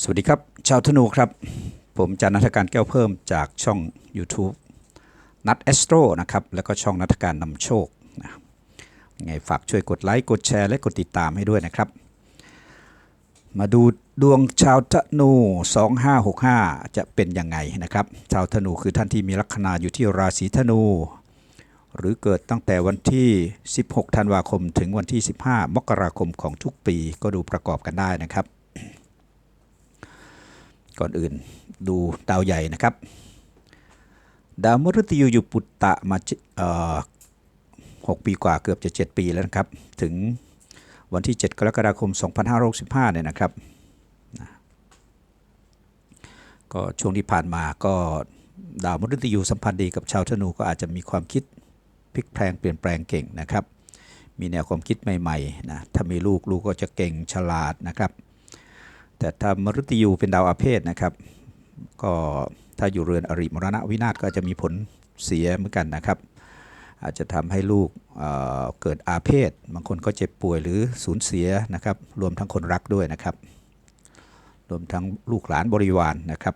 สวัสดีครับ ชาวธนูครับ ผมจันนัทการแก้วเพิ่มจากช่อง YouTube นัทเอสโตรนะครับ แล้วก็ช่องนัทการนำโชคนะยังไงฝากช่วยกดไลค์ กดแชร์ และกดติดตามให้ด้วยนะครับ มาดูดวงชาวธนู 2565 จะเป็นยังไงนะครับ ชาวธนูคือท่านที่มีลัคนาอยู่ที่ราศีธนู หรือเกิดตั้งแต่วันที่ 16 ธันวาคม ถึงวันที่ 15 มกราคมของทุกปีก็ดูประกอบกันได้นะครับ ก่อนอื่นดูดาวใหญ่นะครับ ดาวมฤตยูอยู่ปุตตะมาหกปีกว่าเกือบจะ 7 ปีแล้วนะครับ ถึงวันที่ 7 กรกฎาคม 2565 เนี่ยนะครับนะก็ช่วงที่ผ่านมาก็ดาวมฤตยูสัมพันธ์ดีกับชาวธนูก็อาจจะมีความคิดพลิกแพลงเปลี่ยนแปลงเก่งนะครับ มีแนวความคิดใหม่ๆนะถ้ามีลูกลูกก็จะเก่งฉลาดนะครับ แต่ถ้ามฤตยูเป็นดาวอาเพศนะครับ ก็ถ้าอยู่เรือนอริมรณะวินาศก็จะมีผลเสียเหมือนกันนะครับ อาจจะทำให้ลูกเเกิดอาเพศ บางคนก็เจ็บป่วยหรือสูญเสียนะครับ รวมทั้งคนรักด้วยนะครับ รวมทั้งลูกหลานบริวารนะครับ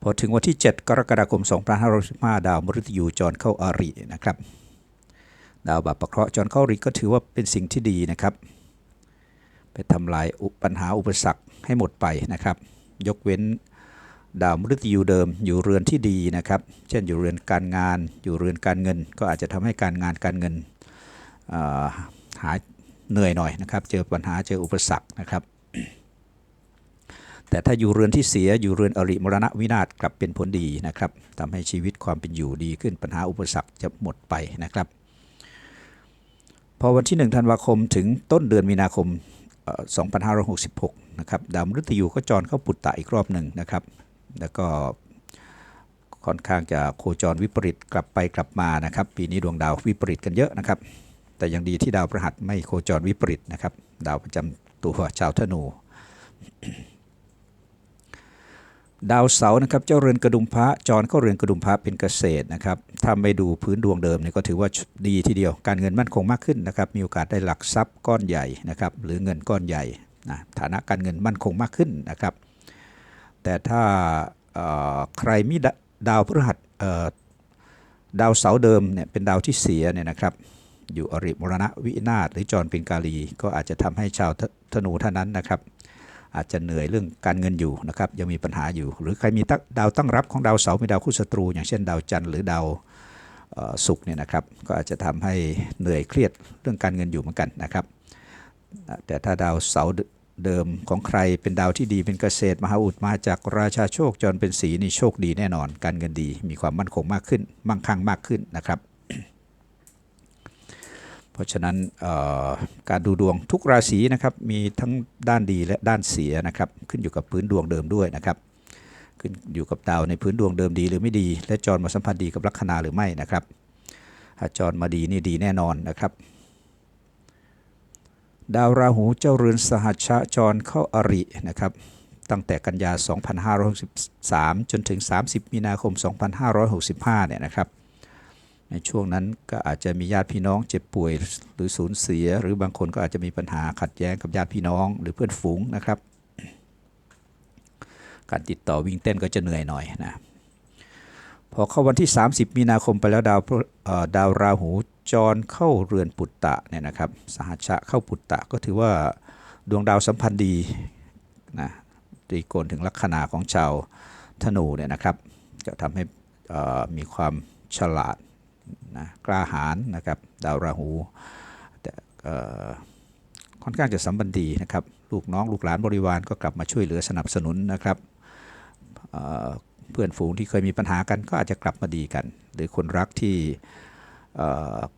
พอถึงวันที่ 7 กรกฎาคม 2515 ดาวมฤตยูจรเข้าอารินะครับ ดาวบาปประเคราะห์จรเข้าอาริก็ถือว่าเป็นสิ่งที่ดีนะครับ ไปทำลายปัญหาอุปสรรคให้หมดไปนะครับ ยกเว้นดาวมฤตยูเดิมอยู่เรือนที่ดีนะครับ เช่นอยู่เรือนการงาน อยู่เรือนการเงิน ก็อาจจะทำให้การงานการเงินหาเหนื่อยหน่อยนะครับ เจอปัญหาเจออุปสรรคนะครับ แต่ถ้าอยู่เรือนที่เสียอยู่เรือนอริมรณะวินาศกลับเป็นผลดีนะครับทำให้ชีวิตความเป็นอยู่ดีขึ้นปัญหาอุปสรรคจะหมดไปนะครับ พอวันที่1ธันวาคมถึงต้นเดือนมีนาคม 2566 นะครับ ดาวมฤตยูก็จรเข้าปุตตะอีกรอบหนึ่งนะครับ แล้วก็ค่อนข้างจะโคจรวิปริตกลับไปกลับมานะครับ ปีนี้ดวงดาววิปริตกันเยอะนะครับ แต่ยังดีที่ดาวพฤหัสไม่โคจรวิปริตนะครับ ดาวประจำตัวชาวธนู ดาวเสาร์นะครับเจ้าเรือนกระดุมพระจรเข้าเรือนกระดุมพระเป็นเกษตรนะครับถ้าไม่ดูพื้นดวงเดิมเนี่ยก็ถือว่าดีทีเดียว การเงินมั่นคงมากขึ้นนะครับมีโอกาสได้หลักทรัพย์ก้อนใหญ่นะครับหรือเงินก้อนใหญ่นะฐานะการเงินมั่นคงมากขึ้นนะครับ แต่ถ้าใครมีดาดาวพฤหัสดาวเสาร์เดิมเนี่ยเป็นดาวที่เสียเนี่ยนะครับอยู่อริมรณะวินาศหรือจรเป็นกาลี ก็อาจจะทำให้ชาวธธนูท่านนั้นนะครับ อาจจะเหนื่อยเรื่องการเงินอยู่นะครับยังมีปัญหาอยู่ หรือใครมีดาวตั้งรับของดาวเสาร์มีดาวคู่ศัตรู อย่างเช่นดาวจันทร์หรือดาวศุกร์เนี่ยนะครับก็อาจจะทำให้เหนื่อยเครียดเรื่องการเงินอยู่เหมือนกันนะครับแต่ถ้าดาวเสาร์เดิมของใครเป็นดาวที่ดีเป็นเกษตรมหาอุดมาจากราชาโชคจรเป็นสีนี่โชคดีแน่นอน การเงินดีมีความมั่นคงมากขึ้น มั่งคั่งมากขึ้นนะครับ เพราะฉะนั้นการดูดวงทุกราศีนะครับมีทั้งด้านดีและด้านเสียนะครับขึ้นอยู่กับพื้นดวงเดิมด้วยนะครับขึ้นอยู่กับดาวในพื้นดวงเดิมดีหรือไม่ดี และจรมาสัมพันธ์ดีกับลัคนาหรือไม่นะครับถ้าจรมาดีนี่ดีแน่นอนนะครับ ดาวราหูเจ้าเรือนสหัชจรเข้าอรินะครับตั้งแต่กันยา 2563 จนถึง 30 มีนาคม 2565 เนี่ยนะครับ ในช่วงนั้นก็อาจจะมีญาติพี่น้องเจ็บป่วยหรือสูญเสีย หรือบางคนก็อาจจะมีปัญหาขัดแย้งกับญาติพี่น้องหรือเพื่อนฝูงนะครับ การติดต่อวิ่งเต้นก็จะเหนื่อยหน่อยนะพอเข้าวันที่ 30 มีนาคมไปแล้วดาวดาวราหูจรเข้าเรือนปุตตะเนี่ยนะครับ สหัชะเข้าปุตตะก็ถือว่าดวงดาวสัมพันธ์ดีนะตีโกนถึงลัคนาของชาวธนูเนี่ยนะครับ จะทำให้มีความฉลาด นะกล้าหาญนะครับดาวราหูแต่ค่อนข้างจะสัมพันธ์ดีนะครับ ลูกน้องลูกหลานบริวารก็กลับมาช่วยเหลือสนับสนุนนะครับเเพื่อนฝูงที่เคยมีปัญหากันก็อาจจะกลับมาดีกัน หรือคนรักที่เ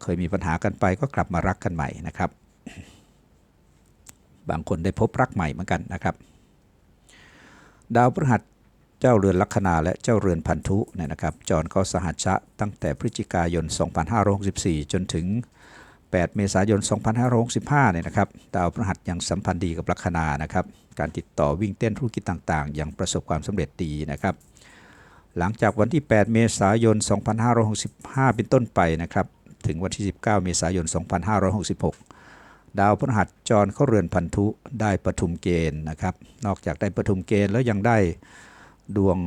เคยมีปัญหากันไปก็กลับมารักกันใหม่นะครับ บางคนได้พบรักใหม่เหมือนกันนะครับ ดาวพฤหัส เจ้าเรือนลัคนาและเจ้าเรือนพันธุเนี่ยนะครับจรเข้าสหัชชะตั้งแต่พฤศจิกายน 2564 จนถึง 8 เมษายน 2565 เนี่ยนะครับดาวพฤหัสยังสัมพันธ์ดีกับลัคนานะครับการติดต่อวิ่งเต้นธุรกิจต่างๆยังประสบความสำเร็จดีนะครับหลังจากวันที่ 8 เมษายน 2565 เป็นต้นไปนะครับถึงวันที่ 19 เมษายน 2566ดาวพฤหัสจรเข้าเรือนพันธุได้ปฐุมเกณฑ์นะครับ นอกจากได้ปฐุมเกณฑ์แล้วยังได้ ดวง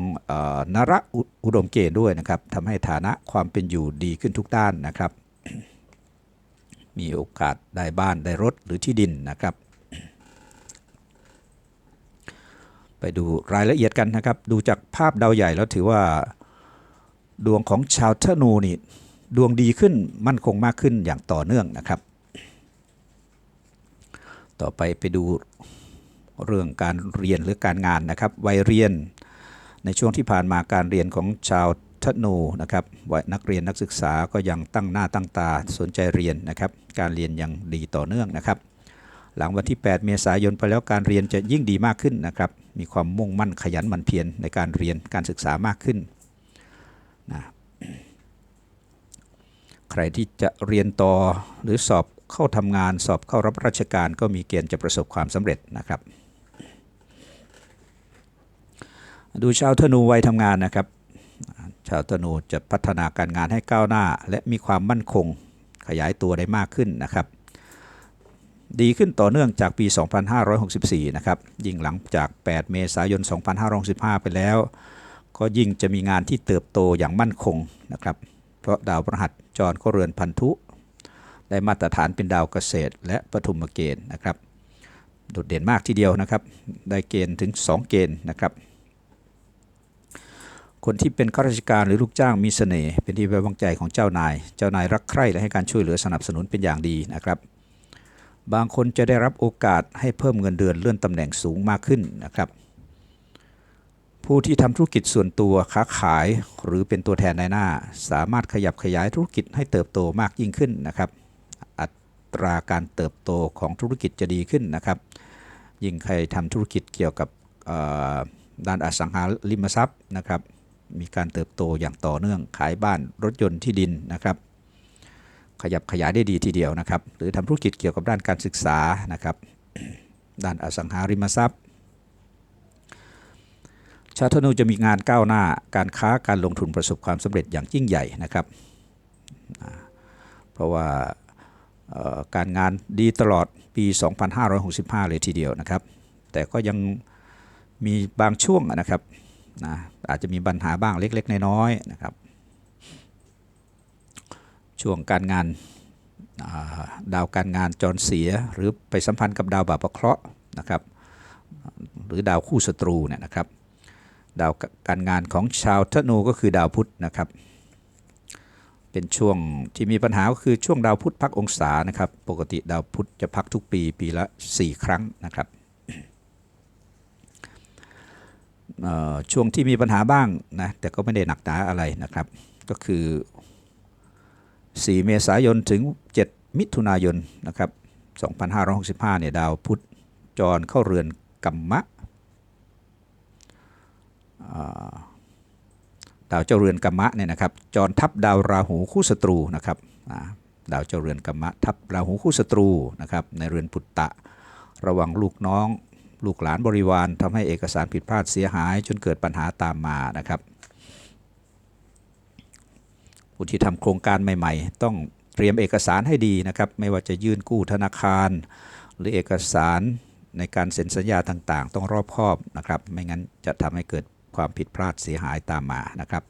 นระอุอุดมเกณฑ์ด้วยนะครับทำให้ฐานะความเป็นอยู่ดีขึ้นทุกด้านนะครับ มีโอกาสได้บ้านได้รถหรือที่ดินนะครับ ไปดูรายละเอียดกันนะครับ ดูจากภาพดาวใหญ่แล้วถือว่าดวงของชาวธนูนี่ดวงดีขึ้นมั่นคงมากขึ้นอย่างต่อเนื่องนะครับ ต่อไปไปดูเรื่องการเรียนหรือการงานนะครับ วัยเรียน ในช่วงที่ผ่านมาการเรียนของชาวธนูนะครับวัยนักเรียนนักศึกษาก็ยังตั้งหน้าตั้งตาสนใจเรียนนะครับ การเรียนยังดีต่อเนื่องนะครับ หลังวันที่ 8 เมษายนไปแล้วการเรียนจะยิ่งดีมากขึ้นนะครับ มีความมุ่งมั่นขยันหมั่นเพียรในการเรียนการศึกษามากขึ้นนะใครที่จะเรียนต่อหรือสอบเข้าทำงาน สอบเข้ารับราชการก็มีเกณฑ์จะประสบความสำเร็จนะครับ ดูชาวธนูวัยทำงานนะครับ ชาวธนูจะพัฒนาการงานให้ก้าวหน้า และมีความมั่นคงขยายตัวได้มากขึ้นนะครับ ดีขึ้นต่อเนื่องจากปี 2564 นะครับ ยิ่งหลังจาก 8 เมษายน 2565 ไปแล้ว ก็ยิ่งจะมีงานที่เติบโตอย่างมั่นคงนะครับ เพราะดาวพฤหัสจรก็เรือนพันธุ ได้มาตรฐานเป็นดาวเกษตร และปฐุมเกณฑ์นะครับ โดดเด่นมากทีเดียวนะครับ ได้เกณฑ์ถึง 2 เกณฑ์นะครับ คนที่เป็นข้าราชการหรือลูกจ้างมีเสน่ห์เป็นที่ไว้วางใจของเจ้านาย เจ้านายรักใคร่และให้การช่วยเหลือสนับสนุนเป็นอย่างดีนะครับ บางคนจะได้รับโอกาสให้เพิ่มเงินเดือนเลื่อนตำแหน่งสูงมากขึ้นนะครับ ผู้ที่ทำธุรกิจส่วนตัวค้าขายหรือเป็นตัวแทนในหน้า สามารถขยับขยายธุรกิจให้เติบโตมากยิ่งขึ้นนะครับ อัตราการเติบโตของธุรกิจจะดีขึ้นนะครับ ยิ่งใครทำธุรกิจเกี่ยวกับด้านอสังหาริมทรัพย์นะครับ มีการเติบโตอย่างต่อเนื่องขายบ้านรถยนต์ที่ดินนะครับ ขยับขยายได้ดีทีเดียวนะครับ หรือทำธุรกิจเกี่ยวกับด้านการศึกษานะครับ ด้านอสังหาริมทรัพย์ชาวธนูจะมีงานก้าวหน้าการค้าการลงทุนประสบความสำเร็จอย่างยิ่งใหญ่นะครับ เพราะว่าการงานดีตลอดปี 2565 เลยทีเดียวนะครับ แต่ก็ยังมีบางช่วงนะครับ นะอาจจะมีปัญหาบ้างเล็ก ๆ น้อยๆนะครับ ช่วงการงานาดาวการงานจรเสียหรือไปสัมพันธ์กับดาวบาปเคราะห์นะครับหรือดาวคู่ศัตรูเนี่ยนะครับดาวการงานของชาวธนูก็คือดาวพุธนะครับ เป็นช่วงที่มีปัญหาก็คือช่วงดาวพุธพักองศานะครับ ปกติดาวพุธจะพักทุกปีปีละ 4 ครั้งนะครับเอ่อ ช่วงที่มีปัญหาบ้างนะแต่ก็ไม่ได้หนักหนาอะไรนะครับ ก็คือ 4 เมษายนถึง 7 มิถุนายนนะครับ 2565 เนี่ยดาวพุธจรเข้าเรือนกัมมะดาวเจ้าเรือนกัมมะเนี่ยนะครับจรทับดาวราหูคู่ศัตรูนะครับดาวเจ้าเรือนกัมมะทับราหูคู่ศัตรูนะครับในเรือนปุตตะ ระวังลูกน้อง ลูกหลานบริวารทำให้เอกสารผิดพลาดเสียหาย จนเกิดปัญหาตามมานะครับผู้ที่ทำโครงการใหม่ๆ ต้องเตรียมเอกสารให้ดีนะครับ ไม่ว่าจะยื่นกู้ธนาคาร หรือเอกสารในการเซ็นสัญญาต่างๆ ต้องรอบคอบนะครับ ไม่งั้นจะทำให้เกิดความผิดพลาดเสียหายตามมานะครับ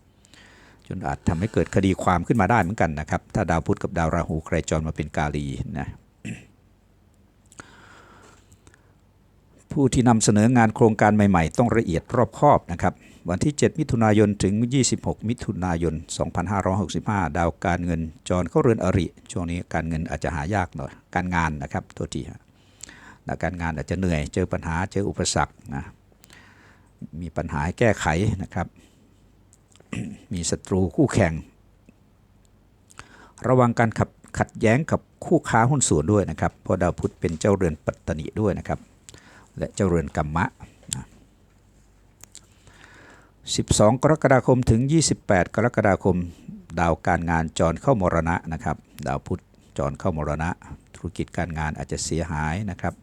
จนอาจทำให้เกิดคดีความขึ้นมาได้เหมือนกันนะครับ ถ้าดาวพุธกับดาวราหูใครจรมาเป็นกาลีนะ ผู้ที่นำเสนองานโครงการใหม่ๆ ต้องละเอียดรอบคอบนะครับ วันที่ 7 มิถุนายนถึง 26 มิถุนายน 2565 ดาวการเงินจรเข้าเรือนอริ ช่วงนี้การเงินอาจจะหายากหน่อย การงานนะครับโทษทีฮะการงานอาจจะเหนื่อย เจอปัญหา เจออุปสรรคนะ มีปัญหาแก้ไขนะครับ มีศัตรูคู่แข่ง ระวังการขับขัดแย้งกับคู่ค้าหุ้นส่วนด้วยนะครับ เพราะดาวพุธเป็นเจ้าเรือนปัตตนิด้วยนะครับ และเจรือนกัมมะนะ12 กรกฎาคมถึง 28 กรกฎาคม ดาวการงานจรเข้ามรณะนะครับ ดาวพุธจรเข้ามรณะ ธุรกิจการงานอาจจะเสียหายนะครับ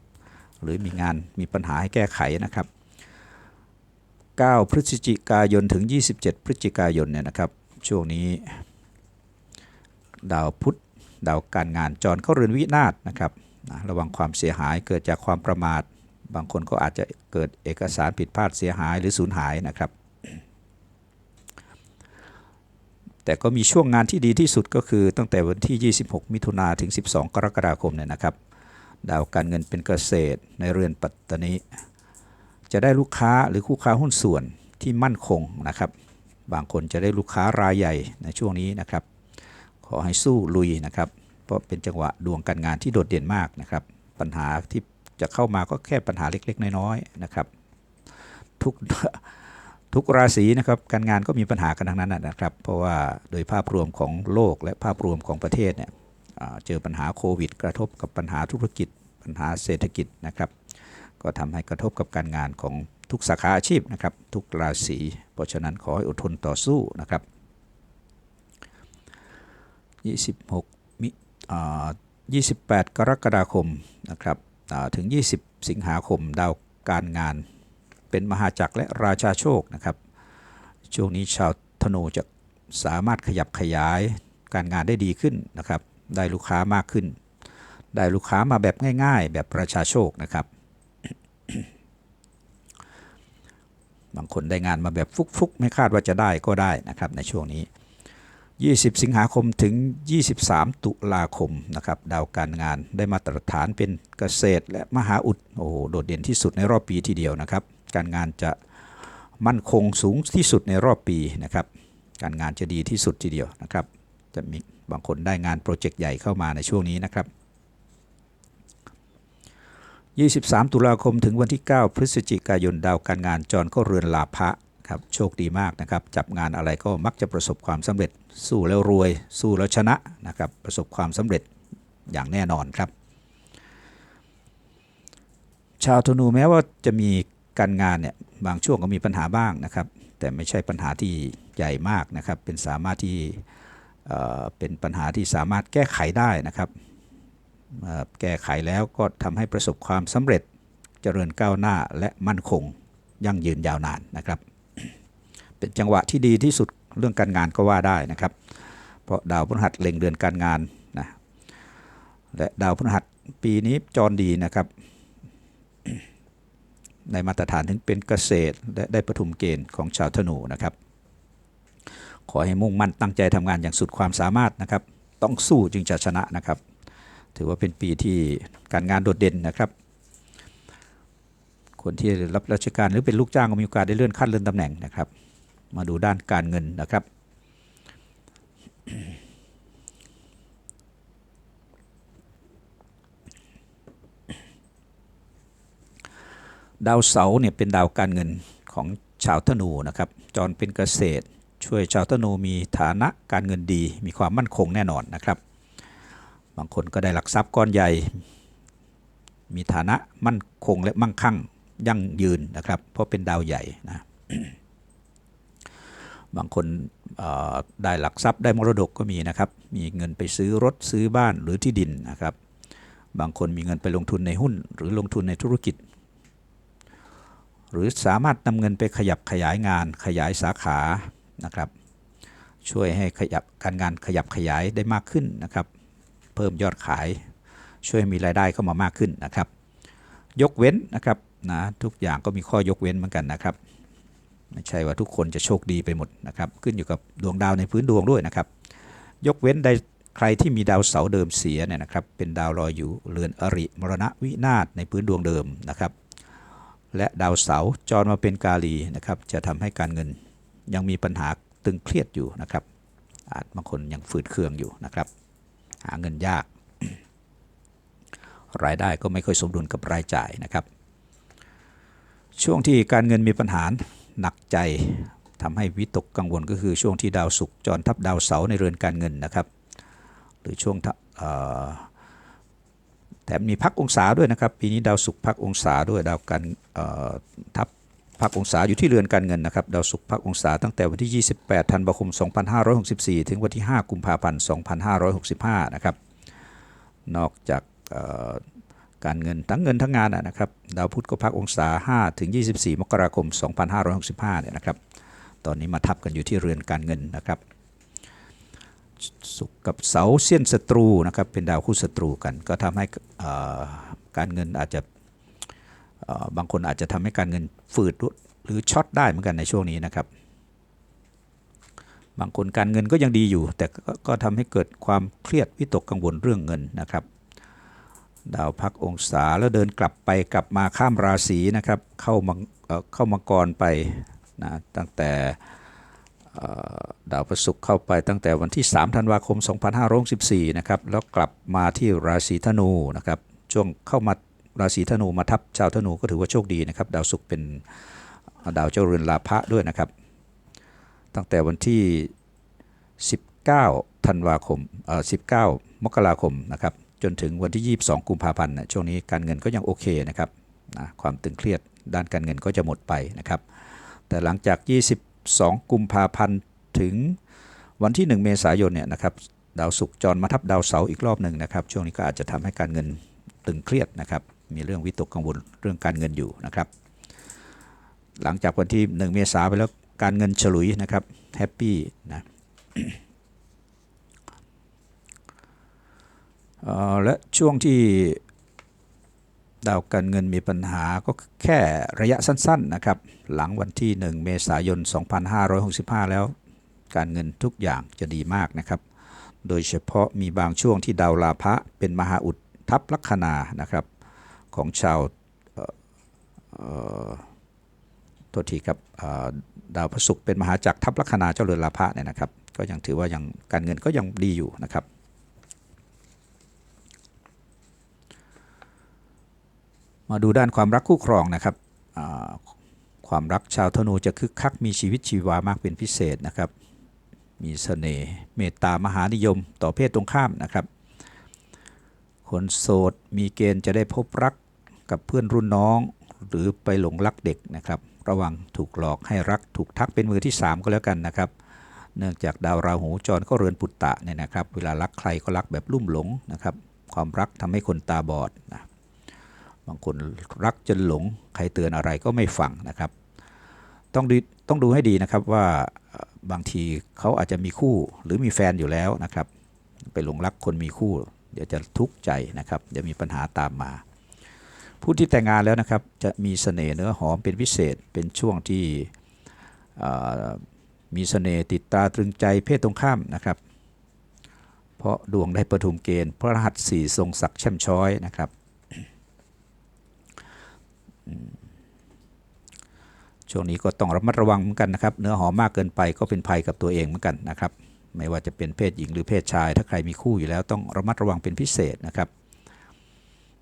หรือมีงานมีปัญหาให้แก้ไขนะครับ 9 พฤศจิกายนถึง 27 พฤศจิกายนเนี่ยนะครับ ช่วงนี้ดาวพุธดาวการงานจรเข้าเรือนวินาศนะครับนะระวังความเสียหายเกิดจากความประมาท บางคนก็อาจจะเกิดเอกสารผิดพลาดเสียหายหรือสูญหายนะครับ แต่ก็มีช่วงงานที่ดีที่สุดก็คือตั้งแต่วันที่ 26 มิถุนาถึง 12 กรกฎาคมเนี่ยนะครับ ดาวการเงินเป็นเกษตรในเรือนปัตตานีจะได้ลูกค้าหรือคู่ค้าหุ้นส่วนที่มั่นคงนะครับ บางคนจะได้ลูกค้ารายใหญ่ในช่วงนี้นะครับ ขอให้สู้ลุยนะครับ เพราะเป็นจังหวะดวงการงานที่โดดเด่นมากนะครับ ปัญหาที่ จะเข้ามาก็แค่ปัญหาเล็ก ๆ น้อยๆนะครับ ทุกทุกราศีนะครับการงานก็มีปัญหากันทั้งนั้นนะครับ เพราะว่าโดยภาพรวมของโลกและภาพรวมของประเทศเนี่ยเจอปัญหาโควิด กระทบกับปัญหาธุรกิจ ปัญหาเศรษฐกิจนะครับ ก็ทำให้กระทบกับการงานของทุกสาขาอาชีพนะครับ ทุกราศีเพราะฉะนั้นขอให้อดทนต่อสู้นะครับ 26มิอ่า28 กรกฎาคมนะครับ ถึง 20 สิงหาคมดาวการงาน เป็นมหาจักรและราชาโชคนะครับช่วงนี้ชาวธนูจะสามารถขยับขยายการงานได้ดีขึ้นนะครับ ได้ลูกค้ามากขึ้น ได้ลูกค้ามาแบบง่าย ๆ แบบประชาโชคนะครับ บางคนได้งานมาแบบฟุกๆ ไม่คาดว่าจะได้ก็ได้นะครับในช่วงนี้ 20 สิงหาคมถึง 23 ตุลาคมนะครับดาวการงานได้มาตรฐานเป็นเกษตรและมหาอุดโอ้โหโดดเด่นที่สุดในรอบปีทีเดียวนะครับ การงานจะมั่นคงสูงที่สุดในรอบปีนะครับ การงานจะดีที่สุดทีเดียวนะครับ จะมีบางคนได้งานโปรเจกต์ใหญ่เข้ามาในช่วงนี้นะครับ 23 ตุลาคมถึงวันที่ 9 พฤศจิกายนดาวการงานจรเข้าเรือนลาภะ ครับโชคดีมากนะครับ จับงานอะไรก็มักจะประสบความสำเร็จ สู้แล้วรวย สู้แล้วชนะนะครับ ประสบความสำเร็จอย่างแน่นอนครับ ชาวธนูแม้ว่าจะมีการงานเนี่ยบางช่วงก็มีปัญหาบ้างนะครับ แต่ไม่ใช่ปัญหาที่ใหญ่มากนะครับ เป็นสามารถที่เป็นปัญหาที่สามารถแก้ไขได้นะครับ แก้ไขแล้วก็ทำให้ประสบความสำเร็จเจริญก้าวหน้าและมั่นคงยั่งยืนยาวนานนะครับ เป็นจังหวะที่ดีที่สุดเรื่องการงานก็ว่าได้นะครับ เพราะดาวพฤหัสเล็งเดือนการงานนะและดาวพฤหัสปีนี้จรดีนะครับ ในมาตรฐานถึงเป็นเกษตร และได้ปฐุมเกณฑ์ของชาวธนูนะครับ ขอให้มุ่งมั่นตั้งใจทำงานอย่างสุดความสามารถนะครับ ต้องสู้จึงจะชนะนะครับ ถือว่าเป็นปีที่การงานโดดเด่นนะครับคนที่รับราชการหรือเป็นลูกจ้างก็มีโอกาสได้เลื่อนขั้นเลื่อนตำแหน่งนะครับ มาดูด้านการเงินนะครับ ดาวเสาร์เนี่ยเป็นดาวการเงินของชาวธนูนะครับ จรเป็นเกษตร ช่วยชาวธนูมีฐานะการเงินดี มีความมั่นคงแน่นอนนะครับ บางคนก็ได้หลักทรัพย์ก้อนใหญ่ มีฐานะมั่นคงและมั่งคั่งยั่งยืนนะครับ เพราะเป็นดาวใหญ่นะ บางคนได้หลักทรัพย์ได้มรดกก็มีนะครับ มีเงินไปซื้อรถซื้อบ้านหรือที่ดินนะครับ บางคนมีเงินไปลงทุนในหุ้น หรือลงทุนในธุรกิจ หรือสามารถนำเงินไปขยับขยายงานขยายสาขานะครับ ช่วยให้ขยับการงานขยับขยายได้มากขึ้นนะครับ เพิ่มยอดขาย ช่วยมีรายได้เข้ามามากขึ้นนะครับ ยกเว้นนะครับนะทุกอย่างก็มีข้อยกเว้นเหมือนกันนะครับ ไม่ใช่ว่าทุกคนจะโชคดีไปหมดนะครับ ขึ้นอยู่กับดวงดาวในพื้นดวงด้วยนะครับ ยกเว้นใดใครที่มีดาวเสาเดิมเสียเนี่ยนะครับ เป็นดาวรอยอยู่เรือนอริมรณะวินาศในพื้นดวงเดิมนะครับ และดาวเสาจรมาเป็นกาลีนะครับ จะทำให้การเงินยังมีปัญหาตึงเครียดอยู่นะครับ อาจบางคนยังฝืดเคืองอยู่นะครับ หาเงินยาก รายได้ก็ไม่ค่อยสมดุลกับรายจ่ายนะครับ ช่วงที่การเงินมีปัญหา หนักใจทำให้วิตกกังวลก็คือช่วงที่ดาวศุกร์จรทับดาวเสาร์ในเรือนการเงินนะครับ หรือช่วงแต่มีพักองศาด้วยนะครับ ปีนี้ดาวศุกร์พักองศาด้วยดาวการทับพักองศาอยู่ที่เรือนการเงินนะครับดาวศุกร์พักองศาตั้งแต่วันที่ 28 ธันวาคม 2564 ถึงวันที่ 5 กุมภาพันธ์ 2565 นะครับ นอกจาก การเงินทั้งเงินทั้งงานนะครับดาวพุธก็พักองศา 5 ถึง 24 มกราคม 2565 เนี่ยนะครับ ตอนนี้มาทับกันอยู่ที่เรือนการเงินนะครับศุกับเสาเสี้ยนศัตรูนะครับเป็นดาวคู่ศัตรูกัน ก็ทำให้การเงินอาจจะบางคนอาจจะทำให้การเงินฝืดหรือช็อตได้เหมือนกันในช่วงนี้นะครับ บางคนการเงินก็ยังดีอยู่ แต่ก็ก็ทำให้เกิดความเครียดวิตกกังวลเรื่องเงินนะครับ ดาวพักองศาแล้วเดินกลับไปกลับมาข้ามราศีนะครับ เข้ามังเอ่อเข้ามังกรไปนะตั้งแต่ดาวประศุกร์เข้าไปตั้งแต่วันที่ 3 ธันวาคม 2564นะครับแล้วกลับมาที่ราศีธนูนะครับช่วงเข้ามาราศีธนูมาทับชาวธนูก็ถือว่าโชคดีนะครับ ดาวศุกร์เป็นดาวเจ้าเรือนลาภะด้วยนะครับ ตั้งแต่วันที่ 19 ธันวาคมเอ่อ19 มกราคมนะครับ จนถึงวันที่ 22 กุมภาพันธ์นะช่วงนี้การเงินก็ยังโอเคนะครับนะความตึงเครียดด้านการเงินก็จะหมดไปนะครับ แต่หลังจาก 22 กุมภาพันธ์ถึงวันที่ 1 เมษายนเนี่ยนะครับดาวศุกร์จรมาทับดาวเสาร์อีกรอบหนึ่งนะครับ ช่วงนี้ก็อาจจะทำให้การเงินตึงเครียดนะครับ มีเรื่องวิตกกังวลเรื่องการเงินอยู่นะครับ หลังจากวันที่ 1 เมษาไปแล้วการเงินฉลุยนะครับแฮปปี้นะ เอ่อ และช่วงที่ดาวการเงินมีปัญหาก็แค่ระยะสั้นๆนะครับ หลังวันที่ 1 เมษายน 2565 แล้ว การเงินทุกอย่างจะดีมากนะครับ โดยเฉพาะมีบางช่วงที่ดาวลาภะเป็นมหาอุดทับลัคนานะครับ ของชาวเอ่อเอ่อโทษทีครับดาวพฤศุกร์เป็นมหาจักรทับลัคนาเจ้าเรือนลาภะเนี่ยนะครับ ก็ยังถือว่ายังการเงินก็ยังดีอยู่นะครับ มาดูด้านความรักคู่ครองนะครับความรักชาวธนูจะคึกคักมีชีวิตชีวามากเป็นพิเศษนะครับ มีเสน่ห์เมตตามหานิยมต่อเพศตรงข้ามนะครับ คนโสดมีเกณฑ์จะได้พบรักกับเพื่อนรุ่นน้อง หรือไปหลงรักเด็กนะครับ ระวังถูกหลอกให้รักถูกทักเป็นมือที่ 3 ก็แล้วกันนะครับ เนื่องจากดาวราหูจรก็เรือนปุตตะเนี่ยนะครับ เวลารักใครก็รักแบบลุ่มหลงนะครับ ความรักทำให้คนตาบอดนะ บางคนรักจนหลง ใครเตือนอะไรก็ไม่ฟังนะครับ ต้องดูต้องดูให้ดีนะครับว่าบางทีเขาอาจจะมีคู่หรือมีแฟนอยู่แล้วนะครับ ไปหลงรักคนมีคู่ เดี๋ยวจะทุกข์ใจนะครับเดี๋ยวมีปัญหาตามมา ผู้ที่แต่งงานแล้วนะครับจะมีเสน่ห์เนื้อหอมเป็นพิเศษเป็นช่วงที่มีเสน่ห์ติดตาตรึงใจเพศตรงข้ามนะครับ เพราะดวงได้ประทุมเกณฑ์พระรหัสสี่ทรงศักดิ์แช่มช้อยนะครับ ช่วงนี้ก็ต้องระมัดระวังเหมือนกันนะครับ เนื้อหอมมากเกินไปก็เป็นภัยกับตัวเองเหมือนกันนะครับ ไม่ว่าจะเป็นเพศหญิงหรือเพศชาย ถ้าใครมีคู่อยู่แล้วต้องระมัดระวังเป็นพิเศษนะครับ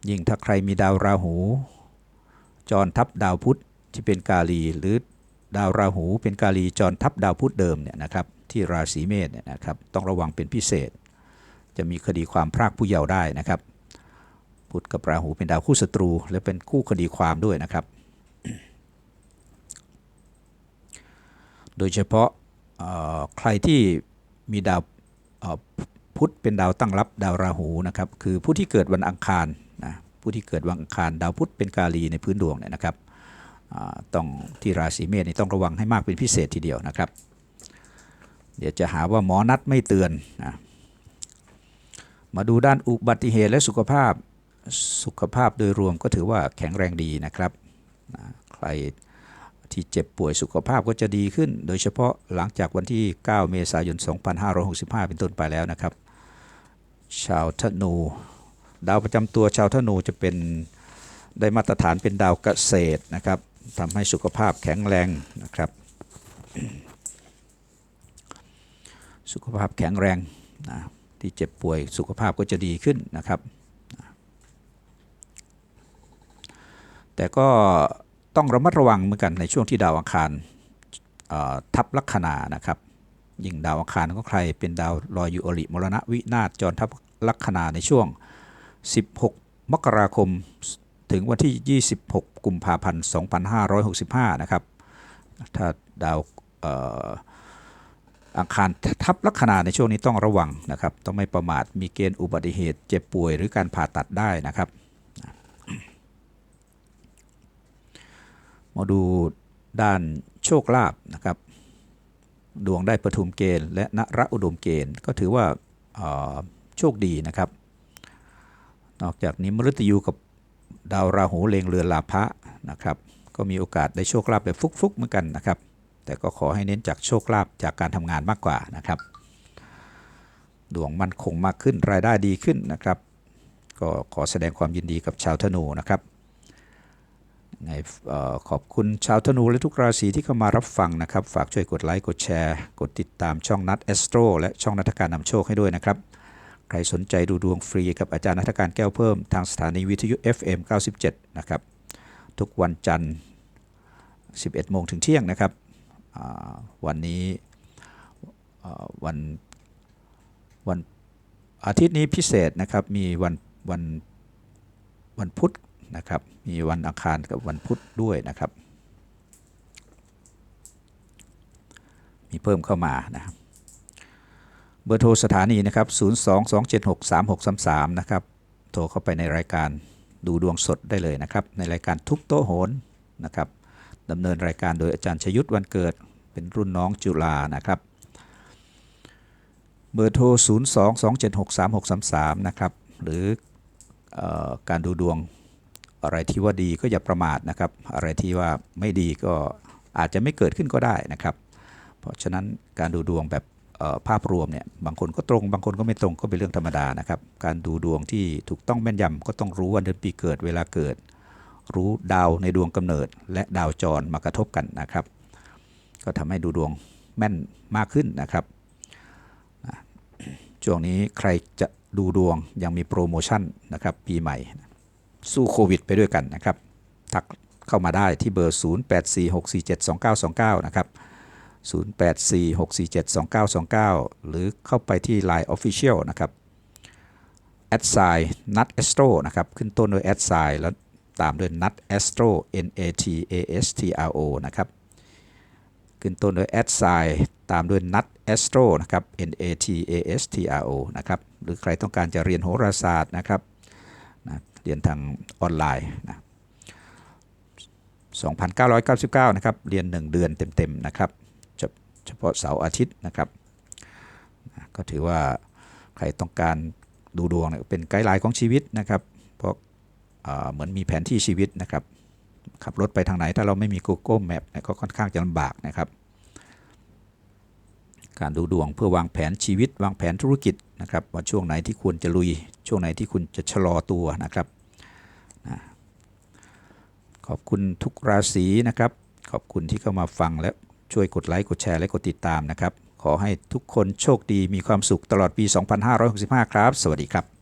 ยิ่งถ้าใครมีดาวราหู จรทับดาวพุธที่เป็นกาลี หรือดาวราหูเป็นกาลีจรทับดาวพุธเดิมเนี่ยนะครับที่ราศีเมษเนี่ยนะครับต้องระวังเป็นพิเศษ จะมีคดีความพรากผู้เยาว์ได้นะครับ พุธกับราหูเป็นดาวคู่ศัตรู และเป็นคู่คดีความด้วยนะครับ โดยเฉพาะใครที่มีดาวพุธเป็นดาวตั้งรับดาวราหูนะครับคือผู้ที่เกิดวันอังคารนะผู้ที่เกิดวันอังคาร ดาวพุธเป็นกาลีในพื้นดวงเนี่ยนะครับต้องที่ราศีเมษนี่ต้องระวังให้มากเป็นพิเศษทีเดียวนะครับ เดี๋ยวจะหาว่าหมอนัดไม่เตือนนะมาดูด้านอุบัติเหตุและสุขภาพสุขภาพโดยรวมก็ถือว่าแข็งแรงดีนะครับนะใคร ที่เจ็บป่วยสุขภาพก็จะดีขึ้น โดยเฉพาะหลังจากวันที่ 9 เมษายน 2565 เป็นต้นไปแล้วนะครับ ชาวธนู ดาวประจำตัวชาวธนูจะเป็นได้มาตรฐานเป็นดาวเกษตรนะครับทำให้สุขภาพแข็งแรงนะครับ สุขภาพแข็งแรงนะที่เจ็บป่วยสุขภาพก็จะดีขึ้นนะครับ แต่ก็ ต้องระมัดระวังเหมือนกันในช่วงที่ดาวอังคารทับลัคนานะครับ ยิ่งดาวอังคารของใครเป็นดาวลอยอยู่อริมรณะวินาศจรทับลัคนาในช่วง 16 มกราคมถึงวันที่ 26 กุมภาพันธ์ 2565 นะครับ ถ้าดาวอังคารทับลัคนาในช่วงนี้ต้องระวังนะครับ ต้องไม่ประมาทมีเกณฑ์อุบัติเหตุเจ็บป่วยหรือการผ่าตัดได้นะครับ มาดูด้านโชคลาภนะครับ ดวงได้ปฐุมเกณฑ์ และนระอุดมเกณฑ์ก็ถือว่าโชคดีนะครับ นอกจากนี้มฤตยูกับดาวราหูเลงเรือนลาภะนะครับ ก็มีโอกาสได้โชคลาภแบบฟุกๆเหมือนกันนะครับ แต่ก็ขอให้เน้นจากโชคลาภจากการทำงานมากกว่านะครับ ดวงมั่นคงมากขึ้นรายได้ดีขึ้นนะครับ ก็ขอแสดงความยินดีกับชาวธนูนะครับ ไงเอ่อขอบคุณชาวธนูและทุกราศีที่เข้ามารับฟังนะครับ ฝากช่วยกดไลค์กดแชร์ กดติดตามช่องนัดเอสโตรและช่องนัทการนำโชคให้ด้วยนะครับ ใครสนใจดูดวงฟรีกับอาจารย์นัทการแก้วเพิ่มทางสถานีวิทยุ FM 97 นะครับ ทุกวันจันทร์ 11 โมงถึงเที่ยงนะครับ วันนี้วันวันอาทิตย์นี้พิเศษนะครับ มีวันวันวันพุธ นะครับ มีวันอังคารกับวันพุธด้วยนะครับ มีเพิ่มเข้ามานะครับเบอร์โทรสถานีนะครับ 022763633 นะครับ โทรเข้าไปในรายการดูดวงสดได้เลยนะครับ ในรายการทุกโต๊ะโหนนะครับดำเนินรายการโดยอาจารย์ชยุทธวันเกิด เป็นรุ่นน้องจุฬานะครับ เบอร์โทร 022763633 นะครับ หรือออการดูดวง อะไรที่ว่าดีก็อย่าประมาทนะครับ อะไรที่ว่าไม่ดีก็อาจจะไม่เกิดขึ้นก็ได้นะครับ เพราะฉะนั้นการดูดวงแบบภาพรวมเนี่ยบางคนก็ตรง บางคนก็ไม่ตรงก็เป็นเรื่องธรรมดานะครับ การดูดวงที่ถูกต้องแม่นยำก็ต้องรู้วันเดือนปีเกิดเวลาเกิด รู้ดาวในดวงกำเนิด และดาวจรมากระทบกันนะครับ ก็ทำให้ดูดวงแม่นมากขึ้นนะครับช่วงนี้ใครจะดูดวงยังมีโปรโมชั่นนะครับปีใหม่ สู้โควิดไปด้วยกันนะครับทักเข้ามาได้ที่เบอร์ 0846472929 นะครับ 0846472929 หรือเข้าไปที่ Line Official นะครับแอดไซน์นัดเอสโตรนะครับ ขึ้นต้นด้วยแอดไซน์แล้วตามด้วยนัดเอสโตร N A T A S T R O นะครับ ขึ้นต้นด้วยแอดไซน์ตามด้วยนัดเอสโตรนะครับ N A T A S T R O นะครับ หรือใครต้องการจะเรียนโหราศาสตร์นะครับ เรียนทางออนไลน์นะ2,999 นะครับ เรียน 1 เดือนเต็มๆ นะครับ เฉพาะเสาร์อาทิตย์นะครับ ก็ถือว่าใครต้องการดูดวงเป็นไกด์ไลน์ของชีวิตนะครับ เพราะอ่าเหมือนมีแผนที่ชีวิตนะครับ ขับรถไปทางไหนถ้าเราไม่มี Google Map ก็ค่อนข้างจะลำบากนะครับ การดูดวงเพื่อวางแผนชีวิต วางแผนธุรกิจนะครับว่าช่วงไหนที่ควรจะลุย ช่วงไหนที่คุณจะชะลอตัวนะครับ ขอบคุณทุกราศีนะครับ ขอบคุณที่เข้ามาฟังและช่วยกดไลค์กดแชร์และกดติดตามนะครับ ขอให้ทุกคนโชคดีมีความสุขตลอดปี 2565 ครับ สวัสดีครับ